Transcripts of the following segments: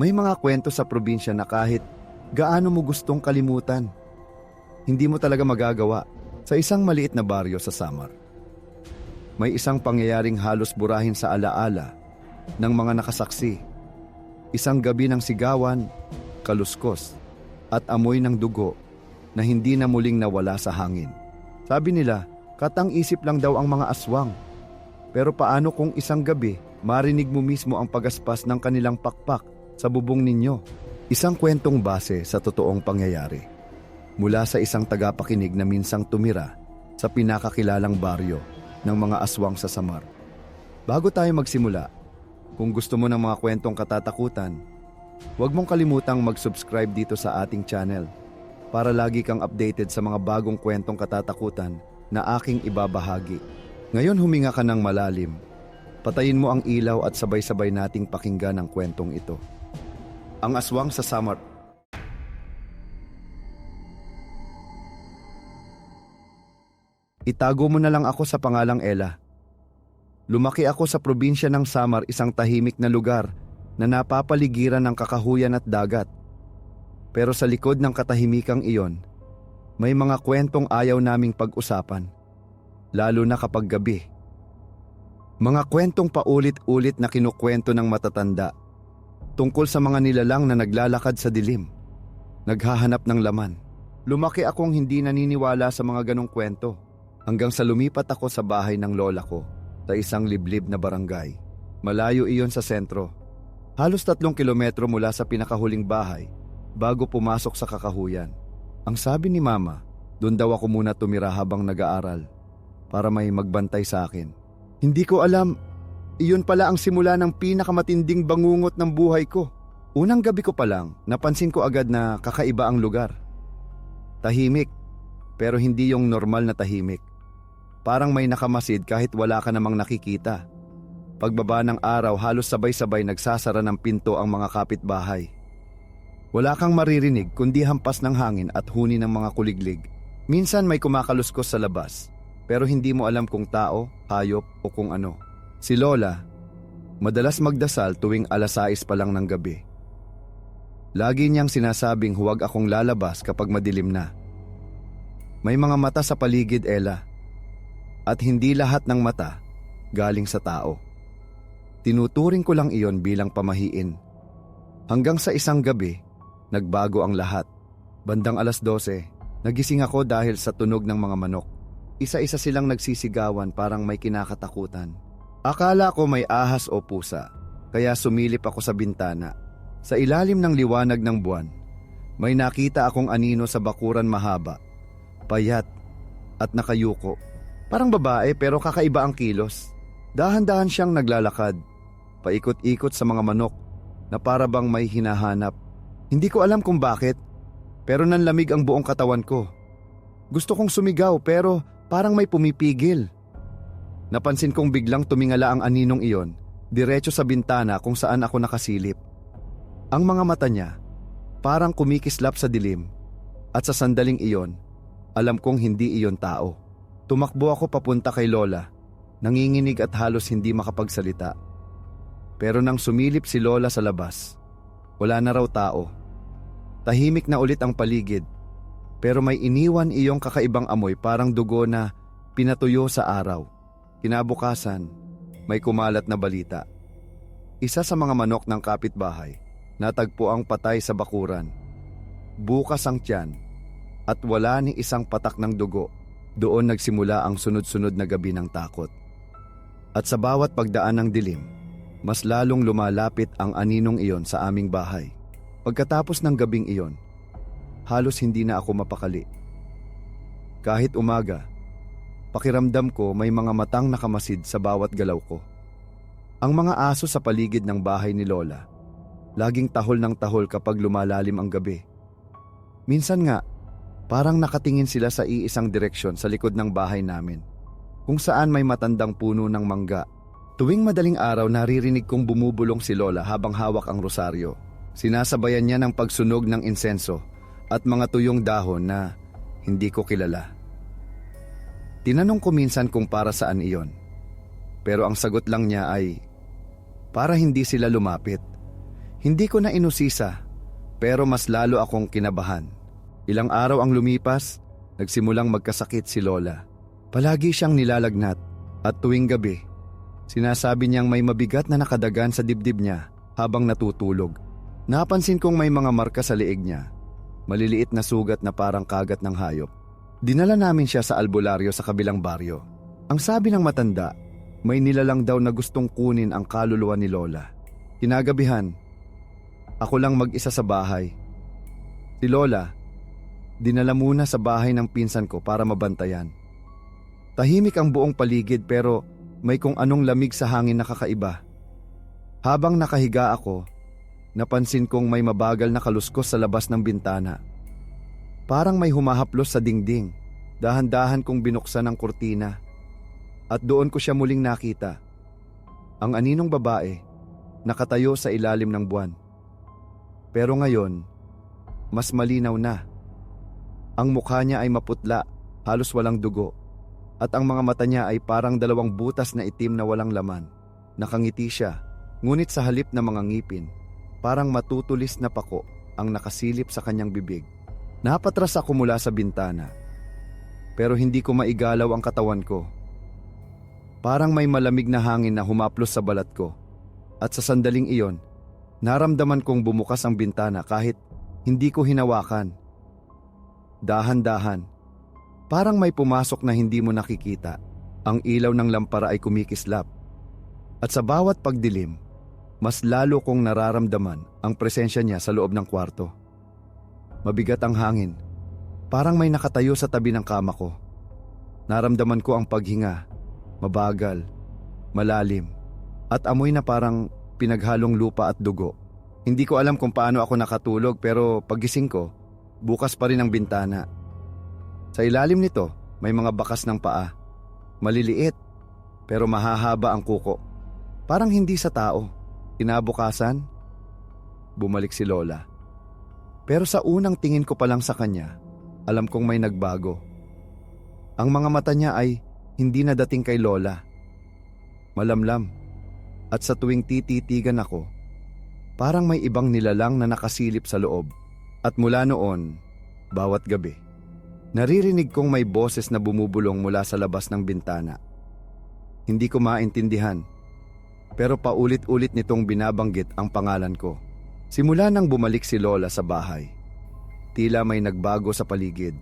May mga kwento sa probinsya na kahit gaano mo gustong kalimutan, hindi mo talaga magagawa sa isang maliit na baryo sa Samar. May isang pangyayaring halos burahin sa alaala ng mga nakasaksi. Isang gabi ng sigawan, kaluskos, at amoy ng dugo na hindi na muling nawala sa hangin. Sabi nila, katang isip lang daw ang mga aswang. Pero paano kung isang gabi, marinig mo mismo ang pagaspas ng kanilang pakpak sa bubong ninyo? Isang kwentong base sa totoong pangyayari. Mula sa isang tagapakinig na minsang tumira sa pinakakilalang baryo ng mga aswang sa Samar. Bago tayo magsimula, kung gusto mo ng mga kwentong katatakutan, huwag mong kalimutang mag-subscribe dito sa ating channel para lagi kang updated sa mga bagong kwentong katatakutan na aking ibabahagi. Ngayon huminga ka ng malalim. Patayin mo ang ilaw at sabay-sabay nating pakinggan ang kwentong ito. Ang aswang sa Samar. Itago mo na lang ako sa pangalang Ella. Lumaki ako sa probinsya ng Samar, isang tahimik na lugar na napapaligiran ng kakahuyan at dagat. Pero sa likod ng katahimikang iyon, may mga kwentong ayaw naming pag-usapan, lalo na kapag gabi. Mga kwentong paulit-ulit na kinukwento ng matatanda tungkol sa mga nilalang na naglalakad sa dilim, naghahanap ng laman. Lumaki akong hindi naniniwala sa mga ganong kwento hanggang sa lumipat ako sa bahay ng lola ko sa isang liblib na barangay. Malayo iyon sa sentro. Halos tatlong kilometro mula sa pinakahuling bahay bago pumasok sa kakahuyan. Ang sabi ni mama, doon daw ako muna tumira habang nag-aaral para may magbantay sa akin. Hindi ko alam, iyon pala ang simula ng pinakamatinding bangungot ng buhay ko. Unang gabi ko pa lang, napansin ko agad na kakaiba ang lugar. Tahimik, pero hindi yung normal na tahimik. Parang may nakamasid kahit wala ka namang nakikita. Pagbaba ng araw halos sabay-sabay nagsasara ng pinto ang mga kapitbahay. Wala kang maririnig kundi hampas ng hangin at huni ng mga kuliglig. Minsan may kumakaluskos sa labas, pero hindi mo alam kung tao, hayop o kung ano. Si Lola, madalas magdasal tuwing alas 6 pa lang ng gabi. Lagi niyang sinasabing huwag akong lalabas kapag madilim na. May mga mata sa paligid, Ella. At hindi lahat ng mata galing sa tao. Tinuturing ko lang iyon bilang pamahiin. Hanggang sa isang gabi, nagbago ang lahat. Bandang alas 12, nagising ako dahil sa tunog ng mga manok. Isa-isa silang nagsisigawan parang may kinakatakutan. Akala ko may ahas o pusa, kaya sumilip ako sa bintana. Sa ilalim ng liwanag ng buwan, may nakita akong anino sa bakuran mahaba, payat at nakayuko. Parang babae pero kakaiba ang kilos. Dahan-dahan siyang naglalakad, paikot-ikot sa mga manok na para bang may hinahanap. Hindi ko alam kung bakit, pero nanlamig ang buong katawan ko. Gusto kong sumigaw pero parang may pumipigil. Napansin kong biglang tumingala ang aninong iyon, diretso sa bintana kung saan ako nakasilip. Ang mga mata niya, parang kumikislap sa dilim, at sa sandaling iyon, alam kong hindi iyon tao. Tumakbo ako papunta kay Lola, nanginginig at halos hindi makapagsalita. Pero nang sumilip si Lola sa labas, wala na raw tao. Tahimik na ulit ang paligid, pero may iniwan iyong kakaibang amoy parang dugo na pinatuyo sa araw. Kinabukasan, may kumalat na balita. Isa sa mga manok ng kapitbahay, natagpo ang patay sa bakuran. Bukas ang tiyan at wala ni isang patak ng dugo. Doon nagsimula ang sunod-sunod na gabi ng takot. At sa bawat pagdaan ng dilim, mas lalong lumalapit ang aninong iyon sa aming bahay. Pagkatapos ng gabing iyon, halos hindi na ako mapakali. Kahit umaga, pakiramdam ko may mga matang nakamasid sa bawat galaw ko. Ang mga aso sa paligid ng bahay ni Lola, laging tahol ng tahol kapag lumalalim ang gabi. Minsan nga, parang nakatingin sila sa iisang direksyon sa likod ng bahay namin, kung saan may matandang puno ng mangga. Tuwing madaling araw naririnig kong bumubulong si Lola habang hawak ang rosaryo. Sinasabayan niya ng pagsunog ng insenso at mga tuyong dahon na hindi ko kilala. Tinanong ko minsan kung para saan iyon. Pero ang sagot lang niya ay, para hindi sila lumapit. Hindi ko na inusisa, pero mas lalo akong kinabahan. Ilang araw ang lumipas, nagsimulang magkasakit si Lola. Palagi siyang nilalagnat at tuwing gabi, sinasabi niyang may mabigat na nakadagan sa dibdib niya habang natutulog. Napansin kong may mga marka sa liig niya. Maliliit na sugat na parang kagat ng hayop. Dinala namin siya sa albularyo sa kabilang baryo. Ang sabi ng matanda, may nilalang daw na gustong kunin ang kaluluwa ni Lola. Kinagabihan, ako lang mag-isa sa bahay. Si Lola, dinala muna sa bahay ng pinsan ko para mabantayan. Tahimik ang buong paligid pero may kung anong lamig sa hangin na kakaiba. Habang nakahiga ako, napansin kong may mabagal na kaluskos sa labas ng bintana. Parang may humahaplos sa dingding. Dahan-dahan kong binuksan ang kurtina. At doon ko siya muling nakita. Ang aninong babae, nakatayo sa ilalim ng buwan. Pero ngayon, mas malinaw na. Ang mukha niya ay maputla, halos walang dugo. At ang mga mata niya ay parang dalawang butas na itim na walang laman. Nakangiti siya, ngunit sa halip na mga ngipin, parang matutulis na pako ang nakasilip sa kanyang bibig. Napatras ako mula sa bintana. Pero hindi ko maigalaw ang katawan ko. Parang may malamig na hangin na humaplos sa balat ko. At sa sandaling iyon, naramdaman kong bumukas ang bintana kahit hindi ko hinawakan. Dahan-dahan, parang may pumasok na hindi mo nakikita. Ang ilaw ng lampara ay kumikislap. At sa bawat pagdilim, mas lalo kong nararamdaman ang presensya niya sa loob ng kwarto. Mabigat ang hangin. Parang may nakatayo sa tabi ng kama ko. Naramdaman ko ang paghinga. Mabagal, malalim, at amoy na parang pinaghalong lupa at dugo. Hindi ko alam kung paano ako nakatulog pero pagising ko, bukas pa rin ang bintana. Sa ilalim nito, may mga bakas ng paa. Maliliit, pero mahahaba ang kuko. Parang hindi sa tao. Kinabukasan, bumalik si Lola. Pero sa unang tingin ko pa lang sa kanya, alam kong may nagbago. Ang mga mata niya ay hindi na dating kay Lola. Malamlam. At sa tuwing tititigan ako, parang may ibang nilalang na nakasilip sa loob. At mula noon, bawat gabi, naririnig kong may boses na bumubulong mula sa labas ng bintana. Hindi ko maintindihan, pero paulit-ulit nitong binabanggit ang pangalan ko. Simula nang bumalik si Lola sa bahay, tila may nagbago sa paligid.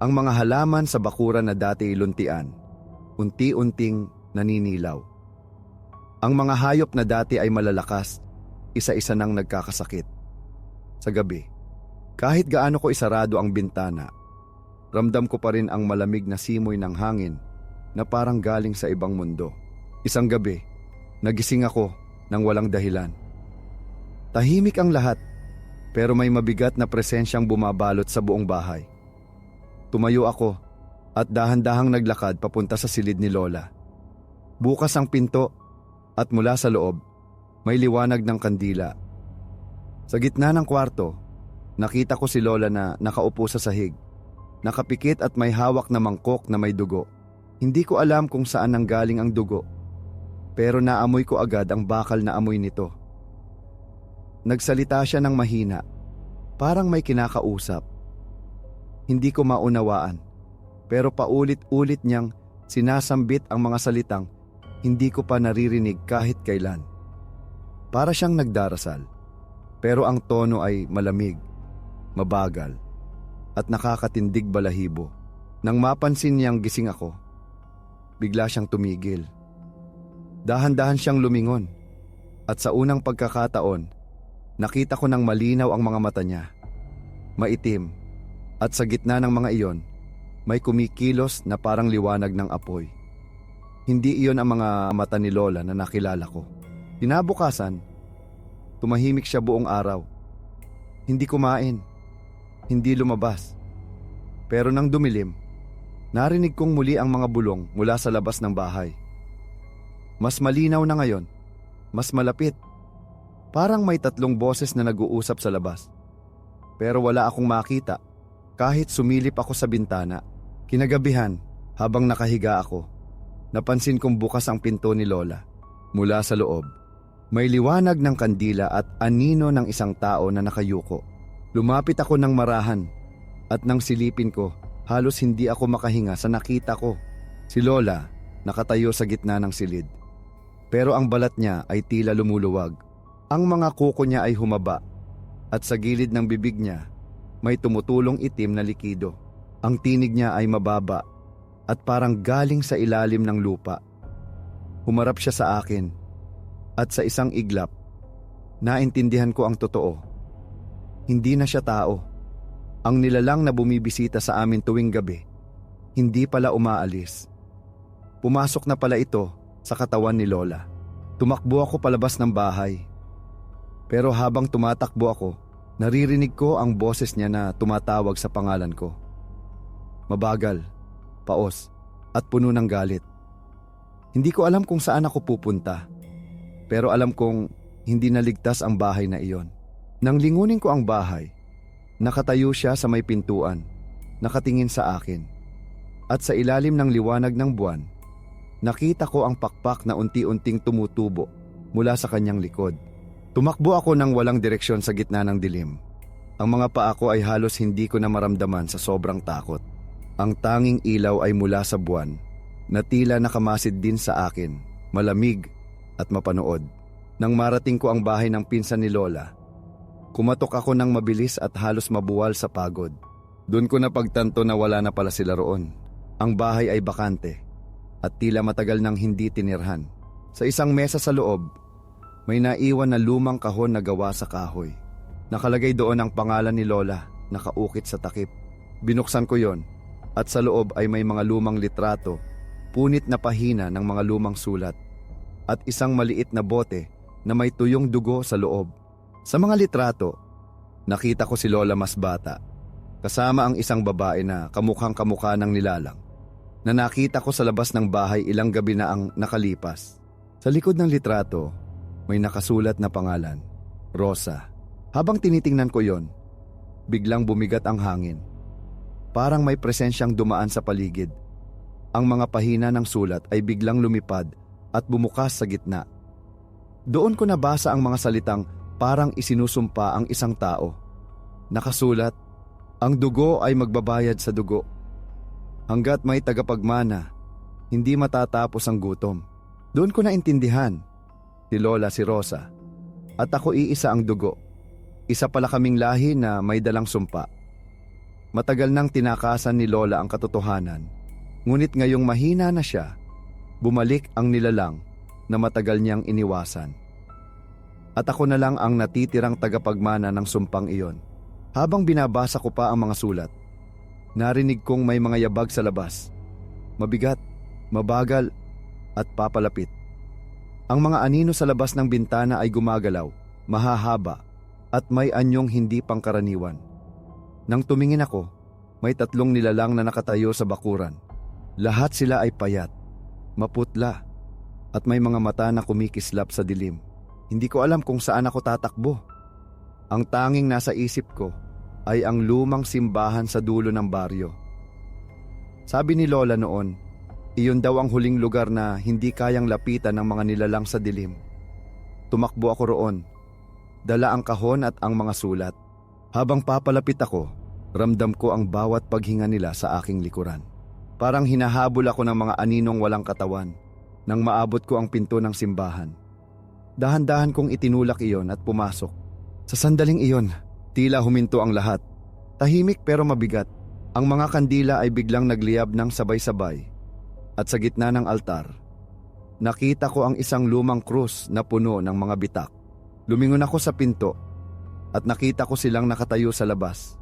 Ang mga halaman sa bakuran na dati luntian, unti-unting naninilaw. Ang mga hayop na dati ay malalakas, isa-isa nang nagkakasakit. Sa gabi, kahit gaano ko isarado ang bintana, ramdam ko pa rin ang malamig na simoy ng hangin na parang galing sa ibang mundo. Isang gabi, nagising ako nang walang dahilan. Tahimik ang lahat, pero may mabigat na presensyang bumabalot sa buong bahay. Tumayo ako at dahan-dahang naglakad papunta sa silid ni Lola. Bukas ang pinto at mula sa loob, may liwanag ng kandila. Sa gitna ng kwarto, nakita ko si Lola na nakaupo sa sahig. Nakapikit at may hawak na mangkok na may dugo. Hindi ko alam kung saan nanggaling ang dugo. Pero naamoy ko agad ang bakal na amoy nito. Nagsalita siya ng mahina. Parang may kinakausap. Hindi ko maunawaan. Pero paulit-ulit niyang sinasambit ang mga salitang hindi ko pa naririnig kahit kailan. Para siyang nagdarasal. Pero ang tono ay malamig, mabagal, at nakakatindig balahibo. Nang mapansin niyang gising ako, bigla siyang tumigil. Dahan-dahan siyang lumingon at sa unang pagkakataon, nakita ko ng malinaw ang mga mata niya. Maitim at sa gitna ng mga iyon, may kumikilos na parang liwanag ng apoy. Hindi iyon ang mga mata ni Lola na nakilala ko. Tinabukasan, tumahimik siya buong araw. Hindi kumain, hindi lumabas. Pero nang dumilim, narinig kong muli ang mga bulong mula sa labas ng bahay. Mas malinaw na ngayon, mas malapit. Parang may tatlong boses na nag-uusap sa labas. Pero wala akong makita kahit sumilip ako sa bintana. Kinagabihan, habang nakahiga ako, napansin kong bukas ang pinto ni Lola. Mula sa loob, May liwanag ng kandila at anino ng isang tao na nakayuko. Lumapit ako ng marahan at nang silipin ko, halos hindi ako makahinga sa nakita ko. Si Lola, nakatayo sa gitna ng silid. Pero ang balat niya ay tila lumuluwag. Ang mga kuko niya ay humaba at sa gilid ng bibig niya may tumutulong itim na likido. Ang tinig niya ay mababa at parang galing sa ilalim ng lupa. Humarap siya sa akin at sa isang iglap, naintindihan ko ang totoo. Hindi na siya tao. Ang nilalang na bumibisita sa amin tuwing gabi, hindi pala umaalis. Pumasok na pala ito sa katawan ni Lola. Tumakbo ako palabas ng bahay. Pero habang tumatakbo ako, naririnig ko ang boses niya na tumatawag sa pangalan ko. Mabagal, paos, at puno ng galit. Hindi ko alam kung saan ako pupunta. Pero alam kong hindi naligtas ang bahay na iyon. Nang lingunin ko ang bahay, nakatayo siya sa may pintuan, nakatingin sa akin. At sa ilalim ng liwanag ng buwan, nakita ko ang pakpak na unti-unting tumutubo mula sa kanyang likod. Tumakbo ako ng walang direksyon sa gitna ng dilim. Ang mga paa ko ay halos hindi ko na maramdaman sa sobrang takot. Ang tanging ilaw ay mula sa buwan na tila nakamasid din sa akin, malamig at mapanood. Nang marating ko ang bahay ng pinsan ni Lola, kumatok ako ng mabilis at halos mabuwal sa pagod. Doon ko napagtanto na wala na pala sila roon. Ang bahay ay bakante at tila matagal nang hindi tinirhan. Sa isang mesa sa loob, may naiwan na lumang kahon na gawa sa kahoy. Nakalagay doon ang pangalan ni Lola, nakaukit sa takip. Binuksan ko yon at sa loob ay may mga lumang litrato, punit na pahina ng mga lumang sulat, at isang maliit na bote na may tuyong dugo sa loob. Sa mga litrato, nakita ko si Lola mas bata, kasama ang isang babae na kamukhang kamukha ng nilalang, na nakita ko sa labas ng bahay ilang gabi na ang nakalipas. Sa likod ng litrato, may nakasulat na pangalan, Rosa. Habang tinitingnan ko yon, biglang bumigat ang hangin. Parang may presensyang dumaan sa paligid. Ang mga pahina ng sulat ay biglang lumipad at bumukas sa gitna. Doon ko nabasa ang mga salitang parang isinusumpa ang isang tao. Nakasulat, ang dugo ay magbabayad sa dugo. Hanggat may tagapagmana, hindi matatapos ang gutom. Doon ko naintindihan, si Lola si Rosa, at ako iisa ang dugo. Isa pala kaming lahi na may dalang sumpa. Matagal nang tinakasan ni Lola ang katotohanan, ngunit ngayong mahina na siya, bumalik ang nilalang na matagal niyang iniwasan. At ako na lang ang natitirang tagapagmana ng sumpang iyon. Habang binabasa ko pa ang mga sulat, narinig kong may mga yabag sa labas. Mabigat, mabagal, at papalapit. Ang mga anino sa labas ng bintana ay gumagalaw, mahahaba, at may anyong hindi pangkaraniwan. Nang tumingin ako, may tatlong nilalang na nakatayo sa bakuran. Lahat sila ay payat, maputla, at may mga mata na kumikislap sa dilim. Hindi ko alam kung saan ako tatakbo. Ang tanging nasa isip ko ay ang lumang simbahan sa dulo ng baryo. Sabi ni Lola noon, iyon daw ang huling lugar na hindi kayang lapitan ng mga nilalang sa dilim. Tumakbo ako roon. Dala ang kahon at ang mga sulat. Habang papalapit ako, ramdam ko ang bawat paghinga nila sa aking likuran. Parang hinahabol ako ng mga aninong walang katawan nang maabot ko ang pinto ng simbahan. Dahan-dahan kong itinulak iyon at pumasok. Sa sandaling iyon, tila huminto ang lahat. Tahimik pero mabigat. Ang mga kandila ay biglang nagliyab ng sabay-sabay. At sa gitna ng altar, nakita ko ang isang lumang krus na puno ng mga bitak. Lumingon ako sa pinto at nakita ko silang nakatayo sa labas.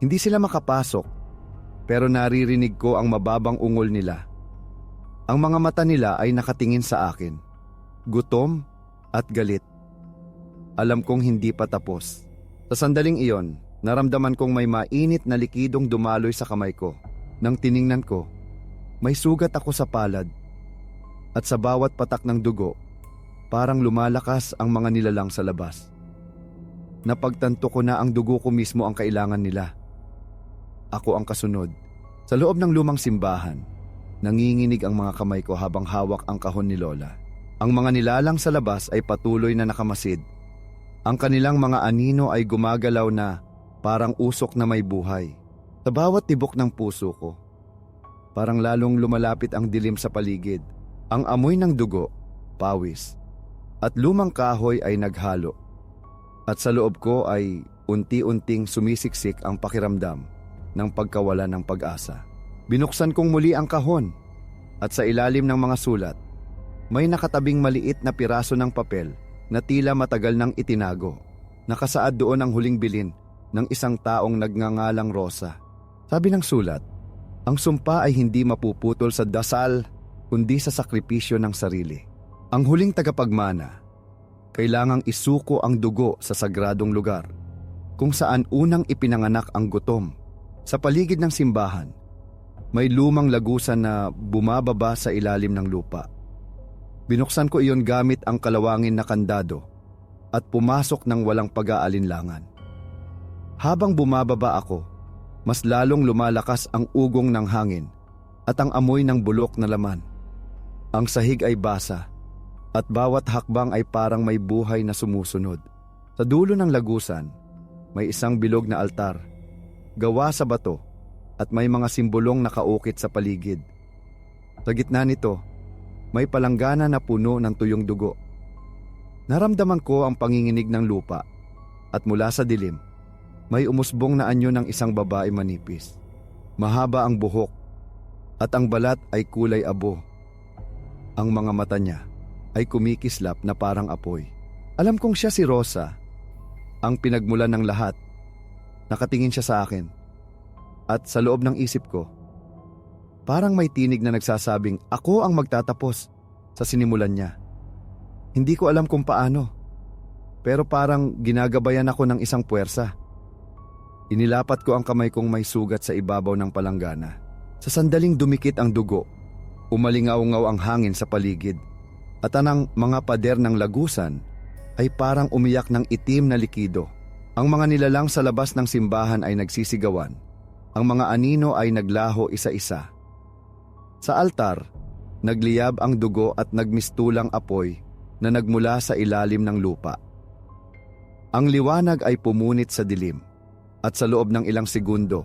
Hindi sila makapasok, pero naririnig ko ang mababang ungol nila. Ang mga mata nila ay nakatingin sa akin gutom at galit. Alam kong hindi pa tapos. Sa sandaling iyon, naramdaman kong may mainit na likidong dumaloy sa kamay ko. Nang tiningnan ko, may sugat ako sa palad. At sa bawat patak ng dugo, parang lumalakas ang mga nilalang sa labas. Napagtanto ko na ang dugo ko mismo ang kailangan nila. Ako ang kasunod. Sa loob ng lumang simbahan, nanginginig ang mga kamay ko habang hawak ang kahon ni Lola. Ang mga nilalang sa labas ay patuloy na nakamasid. Ang kanilang mga anino ay gumagalaw na parang usok na may buhay. Sa bawat tibok ng puso ko, parang lalong lumalapit ang dilim sa paligid. Ang amoy ng dugo, pawis, at lumang kahoy ay naghalo. At sa loob ko ay unti-unting sumisiksik ang pakiramdam ng pagkawala ng pag-asa. Binuksan kong muli ang kahon at sa ilalim ng mga sulat, may nakatabing maliit na piraso ng papel na tila matagal nang itinago. Nakasaad doon ang huling bilin ng isang taong nagngangalang Rosa. Sabi ng sulat, ang sumpa ay hindi mapuputol sa dasal kundi sa sakripisyo ng sarili. Ang huling tagapagmana, kailangang isuko ang dugo sa sagradong lugar kung saan unang ipinanganak ang gutom. Sa paligid ng simbahan, may lumang lagusan na bumababa sa ilalim ng lupa. Binuksan ko iyon gamit ang kalawangin na kandado at pumasok ng walang pag-aalinlangan. Habang bumababa ako, mas lalong lumalakas ang ugong ng hangin at ang amoy ng bulok na laman. Ang sahig ay basa at bawat hakbang ay parang may buhay na sumusunod. Sa dulo ng lagusan, may isang bilog na altar, gawa sa bato at may mga simbolong nakaukit sa paligid. Sa gitna nito, may palanggana na puno ng tuyong dugo. Naramdaman ko ang panginginig ng lupa at mula sa dilim, may umusbong na anyo ng isang babae manipis. Mahaba ang buhok at ang balat ay kulay abo. Ang mga mata niya ay kumikislap na parang apoy. Alam kong siya si Rosa, ang pinagmulan ng lahat. Nakatingin siya sa akin. At sa loob ng isip ko, parang may tinig na nagsasabing ako ang magtatapos sa sinimulan niya. Hindi ko alam kung paano, pero parang ginagabayan ako ng isang puwersa. Inilapat ko ang kamay kong may sugat sa ibabaw ng palanggana. Sa sandaling dumikit ang dugo, umalingaw-ngaw ang hangin sa paligid at anang mga pader ng lagusan ay parang umiyak ng itim na likido. Ang mga nilalang sa labas ng simbahan ay nagsisigawan. Ang mga anino ay naglaho isa-isa. Sa altar, nagliyab ang dugo at nagmistulang apoy na nagmula sa ilalim ng lupa. Ang liwanag ay pumunit sa dilim at sa loob ng ilang segundo,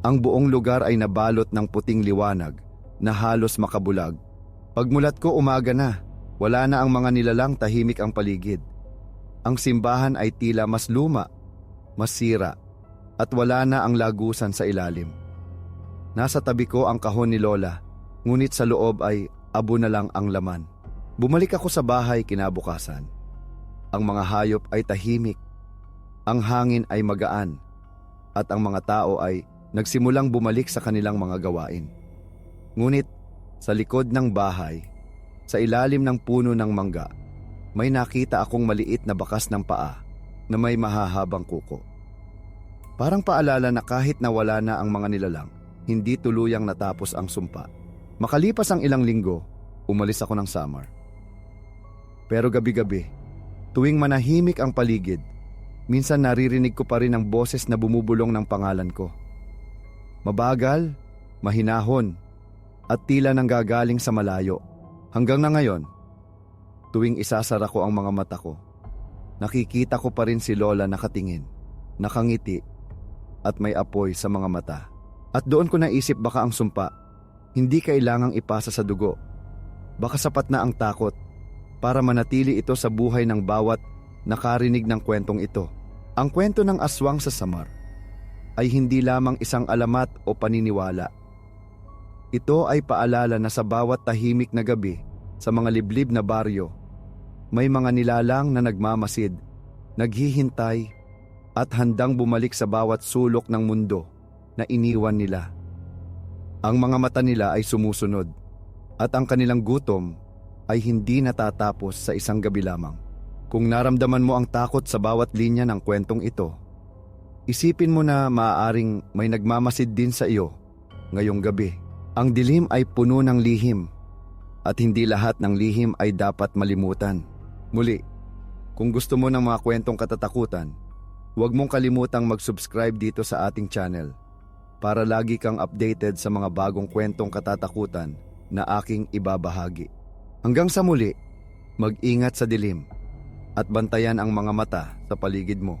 ang buong lugar ay nabalot ng puting liwanag na halos makabulag. Pagmulat ko umaga na, wala na ang mga nilalang tahimik ang paligid. Ang simbahan ay tila mas luma, mas sira, at wala na ang lagusan sa ilalim. Nasa tabi ko ang kahon ni Lola, ngunit sa loob ay abo na lang ang laman. Bumalik ako sa bahay kinabukasan. Ang mga hayop ay tahimik, ang hangin ay magaan, at ang mga tao ay nagsimulang bumalik sa kanilang mga gawain. Ngunit sa likod ng bahay, sa ilalim ng puno ng mangga, may nakita akong maliit na bakas ng paa na may mahahabang kuko. Parang paalala na kahit nawala na ang mga nilalang, hindi tuluyang natapos ang sumpa. Makalipas ang ilang linggo, umalis ako ng summer. Pero gabi-gabi, tuwing manahimik ang paligid, minsan naririnig ko pa rin ang boses na bumubulong ng pangalan ko. Mabagal, mahinahon, at tila nang gagaling sa malayo. Hanggang na ngayon, tuwing isasara ko ang mga mata ko, nakikita ko pa rin si Lola nakatingin, nakangiti, at may apoy sa mga mata. At doon ko naisip baka ang sumpa, hindi kailangang ipasa sa dugo. Baka sapat na ang takot para manatili ito sa buhay ng bawat nakarinig ng kwentong ito. Ang kwento ng aswang sa Samar ay hindi lamang isang alamat o paniniwala. Ito ay paalala na sa bawat tahimik na gabi sa mga liblib na baryo, may mga nilalang na nagmamasid, naghihintay at handang bumalik sa bawat sulok ng mundo na iniwan nila. Ang mga mata nila ay sumusunod at ang kanilang gutom ay hindi natatapos sa isang gabi lamang. Kung naramdaman mo ang takot sa bawat linya ng kwentong ito, isipin mo na maaaring may nagmamasid din sa iyo ngayong gabi. Ang dilim ay puno ng lihim at hindi lahat ng lihim ay dapat malimutan. Muli, kung gusto mo ng mga kwentong katatakutan, huwag mong kalimutang mag-subscribe dito sa ating channel para lagi kang updated sa mga bagong kwentong katatakutan na aking ibabahagi. Hanggang sa muli, Mag-ingat sa dilim at bantayan ang mga mata sa paligid mo.